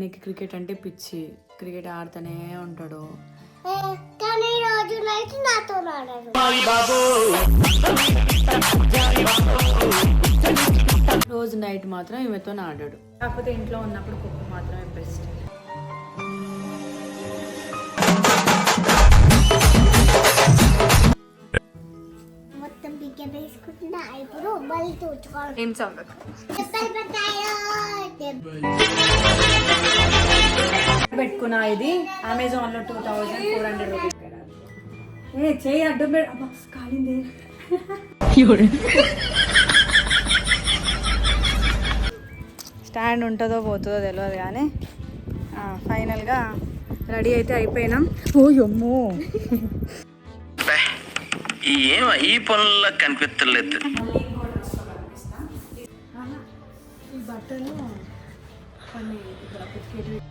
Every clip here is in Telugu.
నీకు క్రికెట్ అంటే పిచ్చి. క్రికెట్ ఆడుతూనే ఉంటాడు. కానీ రోజు నైట్ నాతో రోజు నైట్ మాత్రం ఈమెతో ఆడాడు. కాకపోతే ఇంట్లో ఉన్నప్పుడు కుక్క మాత్రమే బెస్ట్ మొత్తం వేసుకుంటున్నా ఇప్పుడు మళ్ళీ తూచుకోవాలి. ఏం పెట్టుకున్నా ఇది. అమెజాన్లో two thousand four hundred rupees ఏ చేయి అడ్డు కాలింది. స్టాండ్ ఉంటుందో పోతుందో తెలియదు కానీ ఫైనల్గా రెడీ అయితే అయిపోయినాం. ఓ యమ్మో. ఏం ఈ పనుల్లో కనిపించలేదు ఈ బట్టలు కొన్ని ఇక్కడ పిక్కెట్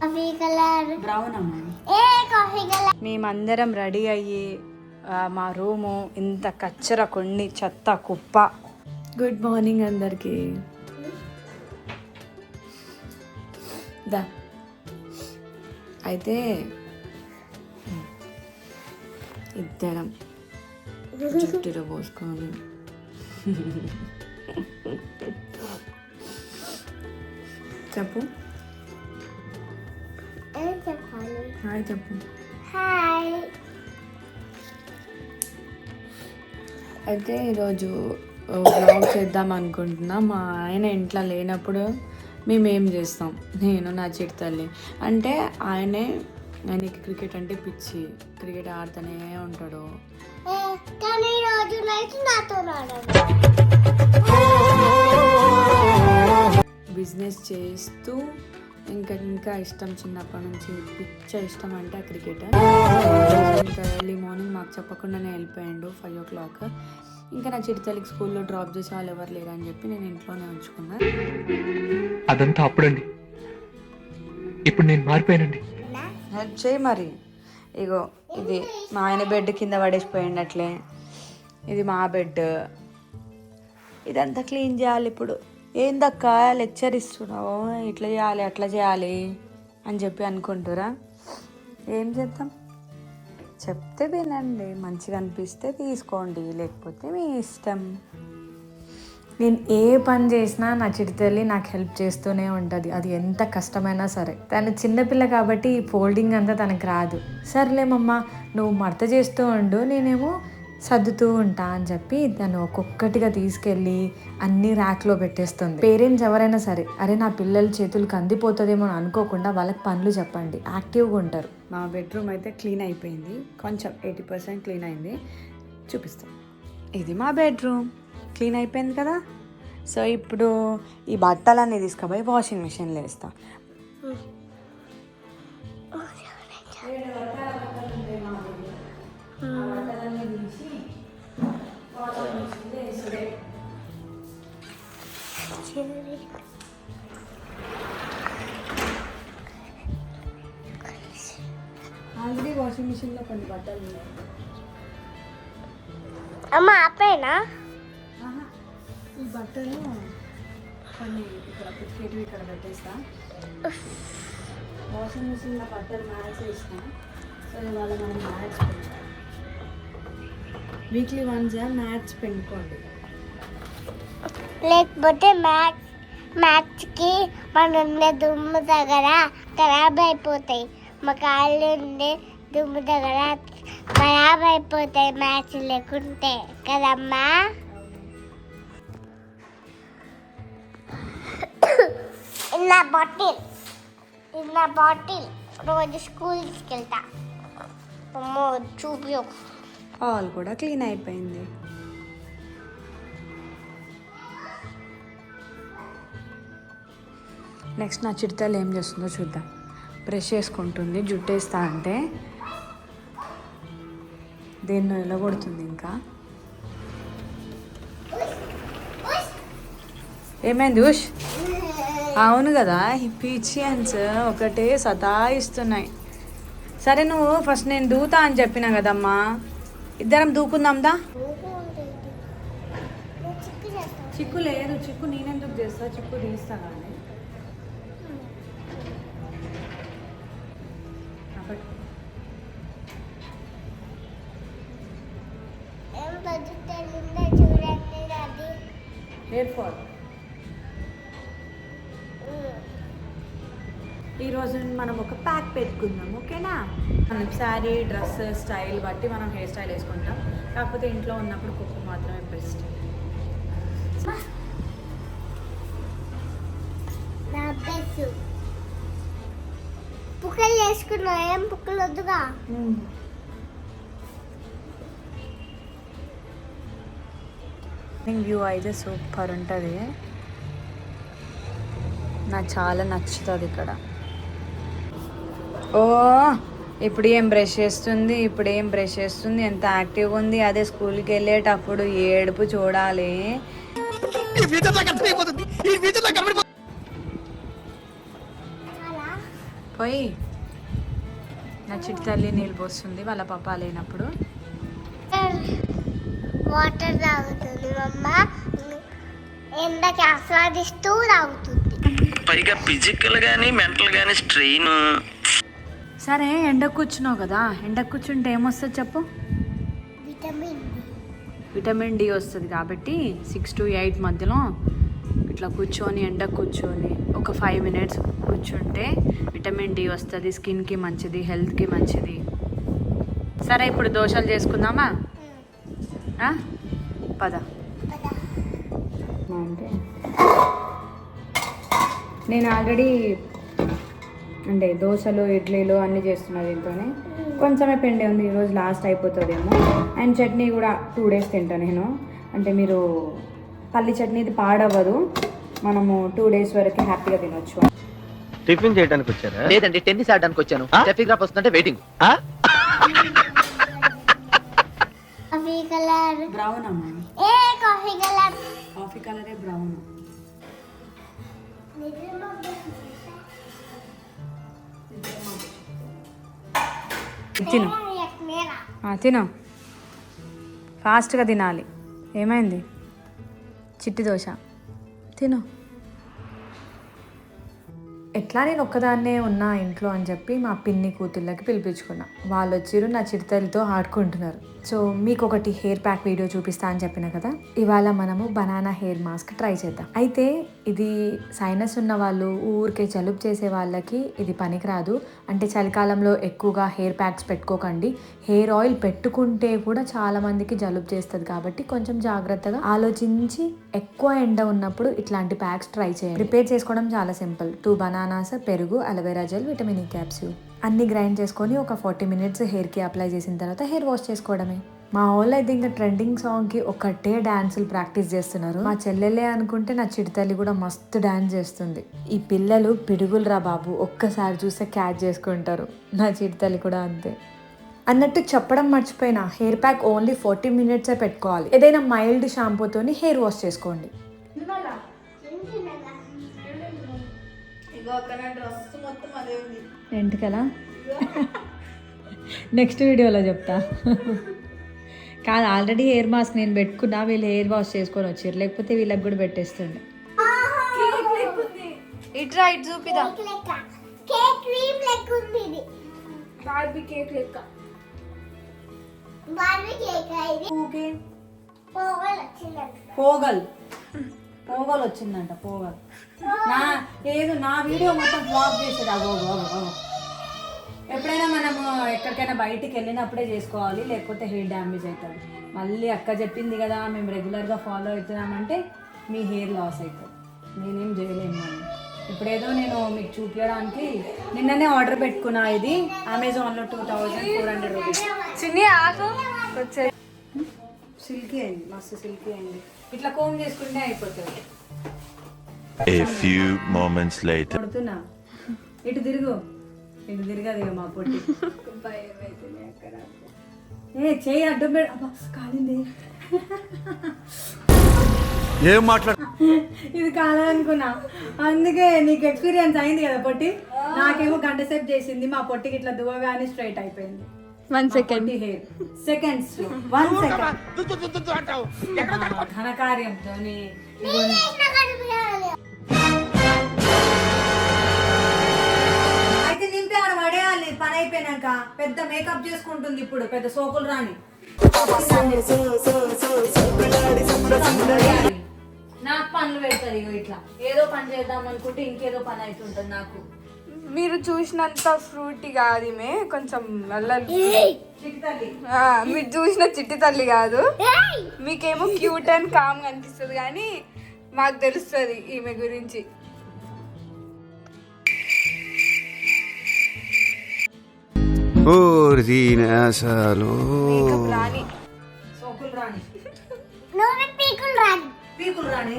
కాఫీ కలర్. బ్రౌన్ అమ్మా ఏ కాఫీ కలర్? మేమందరం రెడీ అయ్యి మా రూము ఇంత కచ్చర కొన్ని చెత్త కుప్ప. గుడ్ మార్నింగ్ అందరికి. దా. అయితే ఇద్దరం జుట్టులో పోసుకొని. చెప్పు హాయ్ చెప్పు హాయ్ అయితే ఈరోజు బ్లాగ్ చేద్దాం అనుకుంటున్నా. మా ఆయన ఇంట్లో లేనప్పుడు మేము ఏం చేస్తాం? నేను నా చిట్టి తల్లి. అంటే ఆయనే ఆయనకి క్రికెట్ అంటే పిచ్చి. క్రికెట్ ఆడుతూనే ఉంటాడు. నాతో బిజినెస్ చేస్తూ ఇంకా ఇంకా ఇష్టం చిన్నప్పటి నుంచి పిచ్చ ఇష్టం అంటే ఆ క్రికెట్. ఇంకా ఎర్లీ మార్నింగ్ మాకు చెప్పకుండానే వెళ్ళిపోయాడు ఫైవ్ ఓ క్లాక్ ఇంకా నా చిట్టి తల్లికి స్కూల్లో డ్రాప్ చేసే వాళ్ళు ఎవరు లేరని చెప్పి నేను ఇంట్లోనే ఉంచుకున్నా. అదంతా అప్పుడండి. ఇప్పుడు నేను మారిపోయానండి. హెల్ప్ చేయి మరి. ఇగో ఇది మా ఆయన బెడ్ కింద పడేసిపోయింది అట్లే ఇది మా బెడ్ ఇదంతా క్లీన్ చేయాలి ఇప్పుడు. ఏందక్క లెక్చర్ ఇస్తున్నావు ఇట్లా చేయాలి అట్లా చేయాలి అని చెప్పి అనుకుంటురా? ఏం చేద్దాం? చెప్తే వినండి మంచిగా అనిపిస్తే తీసుకోండి లేకపోతే మీ ఇష్టం. నేను ఏ పని చేసినా నా చిరుతల్లి నాకు హెల్ప్ చేస్తూనే ఉంటుంది. అది ఎంత కష్టమైనా సరే. తను చిన్నపిల్ల కాబట్టి ఫోల్డింగ్ అంతా తనకు రాదు. సర్లేమమ్మా నువ్వు మడత చేస్తూ ఉండు నేనేమో సర్దుతూ ఉంటా అని చెప్పి తను ఒక్కొక్కటిగా తీసుకెళ్ళి అన్ని ర్యాక్లో పెట్టేస్తుంది. పేరెంట్స్ ఎవరైనా సరే అరే నా పిల్లల చేతులకు అందిపోతుందేమో అని అనుకోకుండా వాళ్ళకి పనులు చెప్పండి. యాక్టివ్గా ఉంటారు. మా బెడ్రూమ్ అయితే క్లీన్ అయిపోయింది. కొంచెం ఎయిటీ పర్సెంట్ క్లీన్ అయింది. చూపిస్తాం. ఇది మా బెడ్రూమ్. క్లీన్ అయిపోయింది కదా. సో ఇప్పుడు ఈ బట్టలన్నీ తీసుకుపోయి వాషింగ్ మిషన్లో వేస్తా. వాషింగ్ మిషన్లో కొన్ని బట్టలు ఉన్నాయి. అమ్మ ఆపేనా? ఈ బట్టలు కొన్ని ఇక్కడ పిక్కెట్ ఇక్కడ పెట్టేస్తా. వాషింగ్ మిషన్లో బట్టలు మ్యాచ్ వేసిన సో ఇవాళ మనం మ్యాచ్ వీక్లీ వన్స్ మ్యాచ్ పెట్టుకోండి లేకపోతే మ్యాచ్ మ్యాచ్కి మన దుమ్ము దగ్గర ఖరాబ్ అయిపోతాయి. మా కాళ్ళు ఉండే దుమ్ము దగ్గర ఖరాబ్ అయిపోతాయి మ్యాచ్ లేకుంటే కదమ్మా? ఇన్న బాటిల్ ఇన్న బాటిల్. రోజు స్కూల్ తీసుకెళ్తా. అమ్మో చూపి హాల్ కూడా క్లీన్ అయిపోయింది. నెక్స్ట్ నా చిడతలు ఏం చేస్తుందో చూద్దాం. బ్రష్ చేసుకుంటుంది జుట్టు వేస్తా అంటే దేన్నో ఎలగొడుతుంది ఇంకా. ఏమైంది ఉష్? అవును కదా ఈ పీచియన్స్ ఒకటే సతాయిస్తున్నాయి. సరే నువ్వు ఫస్ట్ నేను దూతా అని చెప్పినా కదమ్మా. ఇద్దరం దూకుందాందా చిక్కు లేదు చిక్కు నేనెందుకు చేస్తా? చిక్కు తీస్తా కానీ. హెయిర్ ఫాల్ ఈరోజు మనం ఒక ప్యాక్ పెట్టుకుందాం ఓకేనా? మనం శారీ డ్రెస్ స్టైల్ బట్టి మనం హెయిర్ స్టైల్ వేసుకుంటాం. కాకపోతే ఇంట్లో ఉన్నప్పుడు కుక్కు మాత్రమే బెస్ట్ పుక్కలు వేసుకున్నా ఏం పుక్కలు వద్దుగా? వ్యూ అయితే సూపర్ ఉంటుంది. నాకు చాలా నచ్చుతుంది ఇక్కడ. ఓ ఇప్పుడు ఏం బ్రష్ చేస్తుంది? ఇప్పుడు ఏం బ్రష్ చేస్తుంది? ఎంత యాక్టివ్గా ఉంది? అదే స్కూల్కి వెళ్ళేటప్పుడు ఏడుపు చూడాలి. పోయి. నా చిట్టి తల్లి నీళ్ళు పోస్తుంది వాళ్ళ పప్ప లేనప్పుడు. వాటర్ తాగుతుంది మమ్మ ఎండకి ఆస్వాదిస్తూ తాగుతుంది. పైగా ఫిజికల్ గానీ మెంటల్ గానీ స్ట్రెయిన్ సరే ఎండకు కూర్చున్నావు కదా. ఎండకు కూర్చుంటే ఏమొస్తుంది చెప్పు? విటమిన్ డి విటమిన్ డి వస్తుంది కాబట్టి సిక్స్ టు ఎయిట్ మధ్యలో ఇట్లా కూర్చొని ఎండ కూర్చొని ఒక ఫైవ్ మినిట్స్ కూర్చుంటే విటమిన్ డి వస్తుంది. స్కిన్కి మంచిది హెల్త్కి మంచిది. సరే ఇప్పుడు దోశలు చేసుకుందామా? పద. అంటే? నేను ఆల్రెడీ అంటే దోశలు ఇడ్లీలు అన్నీ చేస్తున్నా దీంతోనే. కొంచెమే పిండి ఉంది ఈరోజు లాస్ట్ అయిపోతుందేమో. అండ్ చట్నీ కూడా టూ డేస్ తింటా నేను. అంటే మీరు పల్లి చట్నీ ఇది పాడవ్వదు. మనము టూ డేస్ వరకు హ్యాపీగా తినొచ్చు. టిఫిన్ చేయడానికి వచ్చారా లేదండి టెన్నిస్ ఆడడానికి వచ్చాను టెఫిగ్రాఫ్ వస్తుంటే వెయిటింగ్ కలర్. బ్రౌన్ అమ్మా. ఏ కాఫీ కలర్. కాఫీ కలరే బ్రౌన్ తిను. ఆ, తిను. ఫాస్ట్గా తినాలి. ఏమైంది? చిట్టి దోశ. తిను. ఎట్లా నేను ఒక్కదాన్నే ఉన్నా ఇంట్లో అని చెప్పి మా పిన్ని కూతుళ్ళకి పిలిపించుకున్నా. వాళ్ళు వచ్చిరు నా చిరుతలతో ఆడుకుంటున్నారు. సో మీకు ఒకటి హెయిర్ ప్యాక్ వీడియో చూపిస్తా అని చెప్పిన కదా? ఇవాళ మనము బనానా హెయిర్ మాస్క్ ట్రై చేద్దాం. అయితే ఇది సైనస్ ఉన్న వాళ్ళు ఊరికే జలుబు చేసే వాళ్ళకి ఇది పనికిరాదు. అంటే చలికాలంలో ఎక్కువగా హెయిర్ ప్యాక్స్ పెట్టుకోకండి. హెయిర్ ఆయిల్ పెట్టుకుంటే కూడా చాలా మందికి జలుబు చేస్తుంది కాబట్టి కొంచెం జాగ్రత్తగా ఆలోచించి ఎక్కువ ఎండ ఉన్నప్పుడు ఇట్లాంటి ప్యాక్స్ ట్రై చేయండి. ప్రిపేర్ చేసుకోవడం చాలా సింపుల్. టూ బనానాస్ పెరుగు aloe vera gel vitamin e E capsule అన్ని గ్రైండ్ చేసుకొని ఒక ఫార్టీ మినిట్స్ హెయిర్కి అప్లై చేసిన తర్వాత హెయిర్ వాష్ చేసుకోవడమే. మా వాళ్ళు అయితే ఇంకా ట్రెండింగ్ సాంగ్కి ఒకటే డాన్సులు ప్రాక్టీస్ చేస్తున్నారు. మా చెల్లెలే అనుకుంటే నా చిడితల్లి కూడా మస్తు డాన్స్ చేస్తుంది. ఈ పిల్లలు పిడుగులు రా బాబు ఒక్కసారి చూస్తే క్యాచ్ చేసుకుంటారు. నా చిడితల్లి కూడా అంతే. అన్నట్టు చెప్పడం మర్చిపోయినా హెయిర్ ప్యాక్ ఓన్లీ ఫార్టీ మినిట్సే పెట్టుకోవాలి. ఏదైనా మైల్డ్ షాంపూతోని హెయిర్ వాష్ చేసుకోండి. ఎంటికలా నెక్స్ట్ వీడియోలో చెప్తా. కాదు ఆల్రెడీ హెయిర్ మాస్క్ నేను పెట్టుకున్నా వీళ్ళు హెయిర్ వాష్ చేసుకొని వచ్చారు. లేకపోతే వీళ్ళకి కూడా పెట్టేస్తుండే. ఇట్రా ఇటు చూపిదా? కేక్ లెక్క. కేక్ క్రీమ్ లెక్క ఉంది ఇది. బార్బీ కేక్ లెక్క. బార్బీ కేక్ ఇది. పోగలు వచ్చిందంట పోగల్. పోగల్ వచ్చిందంట పోగల్. నా లేదు నా వీడియో మొత్తం బ్లాక్ చేసేది. అగో అగో, ఎప్పుడైనా మనము ఎక్కడికైనా బయటికి వెళ్ళినప్పుడే చేసుకోవాలి లేకపోతే హెయిర్ డ్యామేజ్ అవుతుంది మళ్ళీ అక్క చెప్పింది కదా మేము రెగ్యులర్గా ఫాలో అవుతున్నామంటే మీ హెయిర్ లాస్ అవుతుంది నేనేం చేయలేము మనం ఇప్పుడేదో నేను మీకు చూపించడానికి నిన్ననే ఆర్డర్ పెట్టుకున్నా ఇది అమెజాన్లో two thousand four hundred rupees చిన్ని ఆకు వచ్చే సిల్కీ అయింది మస్తు సిల్కీ అయింది ఇట్లా కోమ్ చేసుకుంటే అయిపోతుంది. A few moments later. కొడుతున్నా ఇటు తిరుగు. ఇటు తిరగదు ఇక మా పొట్టి. ఏ చేయి అడ్డం పెడ. అబ్బా, కాలింది. ఏం మాట్లాడు? ఇది కాలనుకున్నా. అందుకే నీకు ఎక్స్పీరియన్స్ అయింది కదా పొట్టి? నాకేమో గంట సేపు చేసింది మా పొట్టికి ఇట్లా దువ్వగానే స్ట్రైట్ అయిపోయింది. One second seconds one second ఘనకార్యంతో అయితే నింపి ఆడ పడేయాలి. పని అయిపోయినాక పెద్ద మేకప్ చేసుకుంటుంది ఇప్పుడు పెద్ద సోకులు రాని. నాకు పనులు పెడతారు ఇగో ఇట్లా. ఏదో పని చేద్దాం అనుకుంటే ఇంకేదో పని అవుతుంటది నాకు. మీరు చూసినంత ఫ్రూటీ కాదు ఈమె కొంచెం అల్లరి చిట్టి తల్లి. ఆ, మీరు చూసిన చిట్టి తల్లి కాదు. మీకేమో క్యూట్ అండ్ కామ్ అనిపిస్తుంది కానీ మాకు తెలుస్తుంది ఈమె గురించి. అసలు రాని.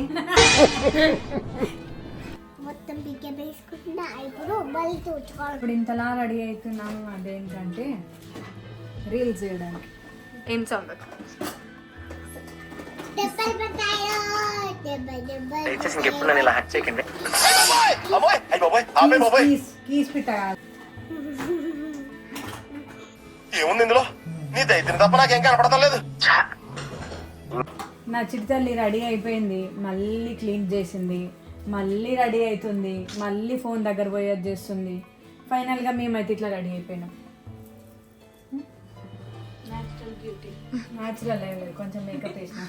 ఇప్పుడు ఇంతలా రెడీ అవుతున్నాము అదేంటంటే రీల్స్ చేయడానికి. ఏం సౌండ్ ఏముంది ఇందులో? నీ దైత్యం తప్ప నాకేం కనపడతాం లేదు. నా చిట్టి తల్లి రెడీ అయిపోయింది. మళ్ళీ క్లీన్ చేసింది. మళ్ళీ రెడీ అవుతుంది. మళ్ళీ ఫోన్ దగ్గర పోయేది చేస్తుంది. ఫైనల్గా మేమైతే ఇట్లా రెడీ అయిపోయినాం. న్యాచురల్ కొంచెం మేకప్ వేసిన.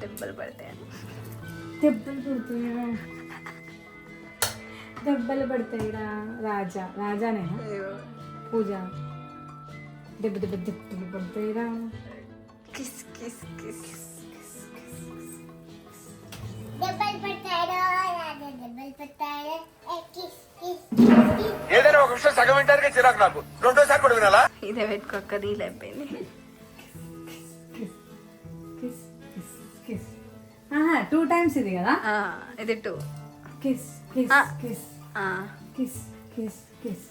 దెబ్బలు పడతాయి? దెబ్బలు పడతాయిరా దెబ్బలు పడతాయిరా రాజా. రాజానేనా? పూజ. దెబ్బ దెబ్బ దెబ్బలు పడతాయిరా కిస్ కిస్ కిస్ ఏదైనా ఒక విషయం సగం వింటానికి చిరాకు నాకు. రెండోసారి కూడా వినాలా? ఇదే పెట్టుకోక రీల్ అయిపోయింది. కిస్ కిస్ కిస్ ఆహా టూ టైమ్స్ ఇది కదా? ఆ, ఇది టూ కిస్ కిస్ ఆ. Kiss kiss kiss kiss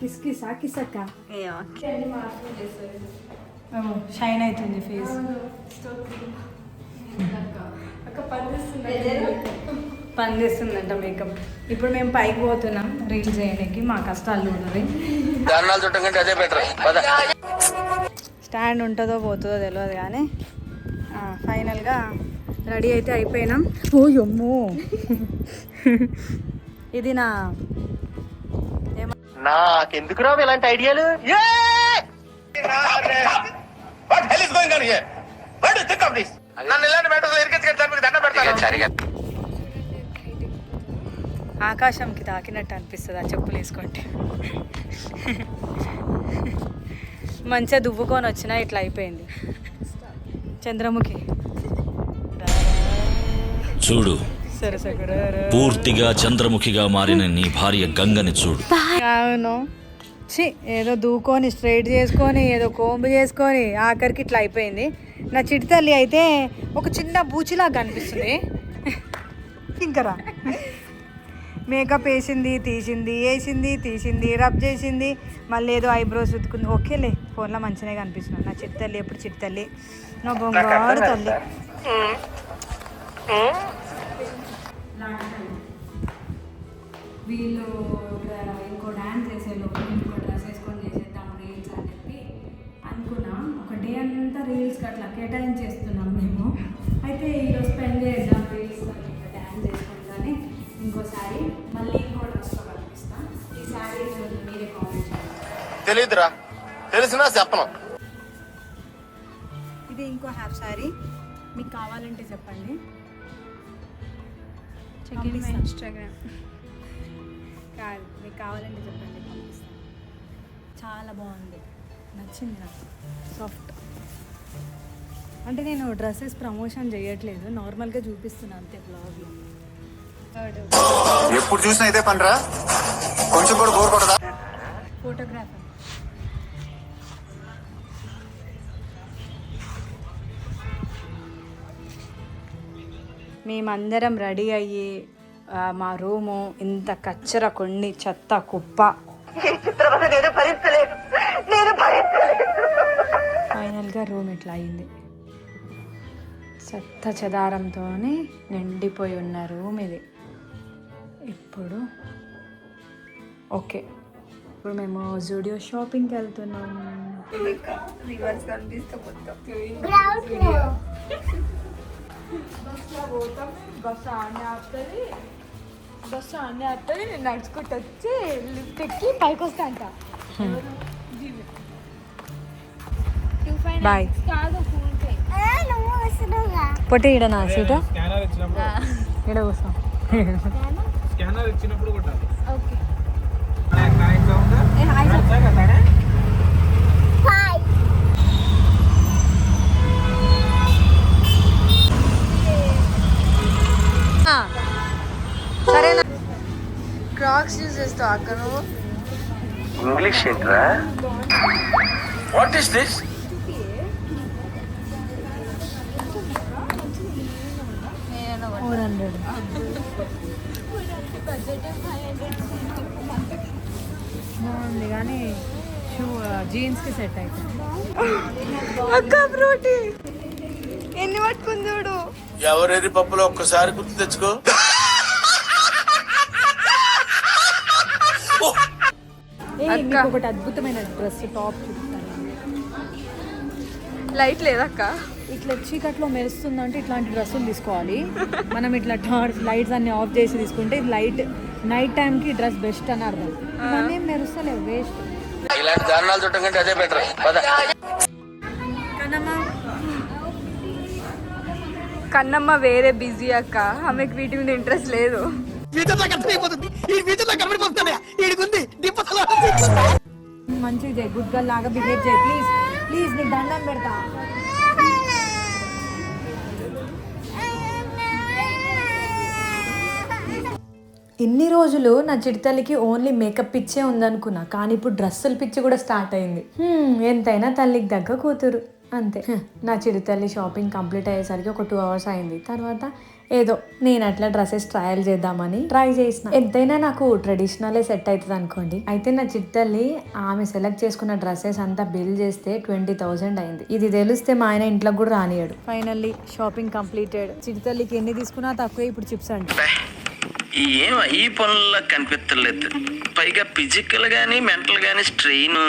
kiss kiss ఆ కిస్ అక్క. షైన్ అవుతుంది ఫేస్ పని చేస్తుందంట మేకప్. ఇప్పుడు మేము పైకి పోతున్నాం. రీల్ చేయడానికి. మా కష్టాలు ఉన్నది స్టాండ్ ఉంటుందో పోతుందో తెలియదు కానీ ఆ, ఫైనల్గా రెడీ అయితే అయిపోయినాం. ఓ యమ్మో ఇది నా నాకెందుకు రావు ఇలాంటి ఐడియాలు? వాట్ నన్ను ఇలాంటి మ్యాటర్స్ ఇరికించకండి మీకు దండం పెడతాను. ఆకాశంకి తాకినట్టు అనిపిస్తుంది ఆ చెప్పులు వేసుకుంటే. మంచిగా దువ్వుకొని వచ్చినా ఇట్లా అయిపోయింది. చంద్రముఖి. చూడు. పూర్తిగా చంద్రముఖిగా మారిన నీ భార్య గంగని చూడు. అవును. చి ఏదో దూకొని స్ట్రైట్ చేసుకొని ఏదో కోంబు చేసుకొని ఆఖరికి ఇట్లా అయిపోయింది. నా చిట్టి తల్లి అయితే ఒక చిన్న బూచిలాగా కనిపిస్తుంది. ఇంకరా మేకప్ వేసింది తీసింది వేసింది తీసింది రబ్ చేసింది మళ్ళీ ఏదో ఐబ్రోస్ ఉతుకుంది. ఓకేలే ఫోన్లో మంచిగానే కనిపిస్తున్నాను నా చిట్టి తల్లి ఎప్పుడు చిట్టి తల్లి? నా బొంగారు తల్లి. వీళ్ళు రీల్స్కి అట్లా కేటాయించేస్తున్నాం మేము. అయితే ఈరోజు స్పెండ్ చేద్దాం రీల్స్ డ్యాన్స్ చేసుకుంటానే ఇంకోసారి మళ్ళీ ఇంకో డ్రెస్లో కనిపిస్తాం. ఈ శారీ ఈరోజు మీరే కామెంట్ చేయండి. తెలియదురా తెలిసినా చెప్పను. ఇది ఇంకో హ్యాప్ శారీ మీకు కావాలంటే చెప్పండి. ఇన్స్టాగ్రామ్ కాదు మీకు కావాలంటే చెప్పండి పంపిస్తాను చాలా బాగుంది. నచ్చింది నాకు. సాఫ్ట్ అంటే నేను డ్రెస్సెస్ ప్రమోషన్ చేయట్లేదు. నార్మల్గా చూపిస్తున్నాను అంతే బ్లాగ్లో. ఎప్పుడు చూసినా ఇదే పనిరా? కొంచెం కూడా బోర్ కొట్టదా? ఫోటోగ్రాఫర్. మేమందరం రెడీ అయ్యి మా రూము ఇంత కచ్చర కొన్ని చెత్త కుప్ప. ఫైనల్గా రూమ్ ఇట్లా అయింది. చెత్త చెదారంతో నిండిపోయి ఉన్న రూమ్ ఇది. ఇప్పుడు ఓకే. ఇప్పుడు మేము జూడియో షాపింగ్కి వెళ్తున్నాం. బస్సు ఆడనే ఆపుతుంది నేను నడుచుకుంటూ వచ్చి లిఫ్ట్ ఎక్కి పైకి వస్తా అంట బాయ్ వస్తున్నావుగా పొట్టి ఈడ నా సీట ఈడ కూర్చో. స్కానర్ ఇచ్చినప్పుడు కొట్టాలి. సరేనా? క్రాక్స్ యూజ్ చేస్తావు అక్క నువ్వు ఇంగ్లీష్ ఏంట్రా? What is this four hundred. బాగుంది కానీ షూ జీన్స్కి సెట్ అవుతుంది అక్క ఎన్ని పట్టుకుంది చూడు. ఎవరెరి పప్పులో ఒక్కసారి గుర్తు తెచ్చుకో. ఒకటి అద్భుతమైన డ్రెస్ టాప్ లైట్ లేదక్క ఇట్లా చీకట్లో మెరుస్తుందంటే ఇట్లాంటి డ్రెస్సులు తీసుకోవాలి. మనం ఇట్లా టార్చ్ లైట్స్ అన్ని ఆఫ్ చేసి తీసుకుంటే ఇది లైట్ నైట్ టైంకి డ్రెస్ బెస్ట్ అని అర్థం. ఇవన్నీ మెరుస్తలేవు వేస్ట్. ఇలాంటి దారుణాలు చుట్టం కంటే అదే బెటర్. కన్నమ్మ. వేరే బిజీ అక్క. ఆమెకు వీటి మీద ఇంట్రెస్ట్ లేదు. మంచిగా చేయి. గుడ్ గర్ల్ లాగా బిహేవ్ చేయి. ప్లీజ్ ప్లీజ్ నీకు దండం పెడతా. ఇన్ని రోజులు నా చిడితల్లికి ఓన్లీ మేకప్ పిచ్చే ఉందనుకున్నా కానీ ఇప్పుడు డ్రెస్సుల పిచ్చి కూడా స్టార్ట్ అయింది. హ్మ్, ఎంతైనా తల్లికి దగ్గ కూతురు అంతే. నా చిడితల్లి షాపింగ్ కంప్లీట్ అయ్యేసరికి ఒక టూ అవర్స్ అయింది. తర్వాత ఏదో నేను అట్లా డ్రెస్సెస్ ట్రయల్ చేద్దామని ట్రై చేసిన. ఎంతైనా నాకు ట్రెడిషనలే సెట్ అవుతుంది అనుకోండి. అయితే నా చిట్టల్లి ఆమె సెలెక్ట్ చేసుకున్న డ్రెస్సెస్ అంతా బిల్ చేస్తే ట్వంటీ థౌసండ్ అయింది. ఇది తెలిస్తే మా ఆయన ఇంట్లోకి కూడా రానియాడు ఫైనల్లీ షాపింగ్ కంప్లీటెడ్ చిట్టల్లికి ఎన్ని తీసుకున్నా తక్కువే ఇప్పుడు చిప్స్ అంటే. ఏం ఈ పనుల్లో కనిపించలేదు పైగా ఫిజికల్ గానీ మెంటల్ గానీ స్ట్రెయిన్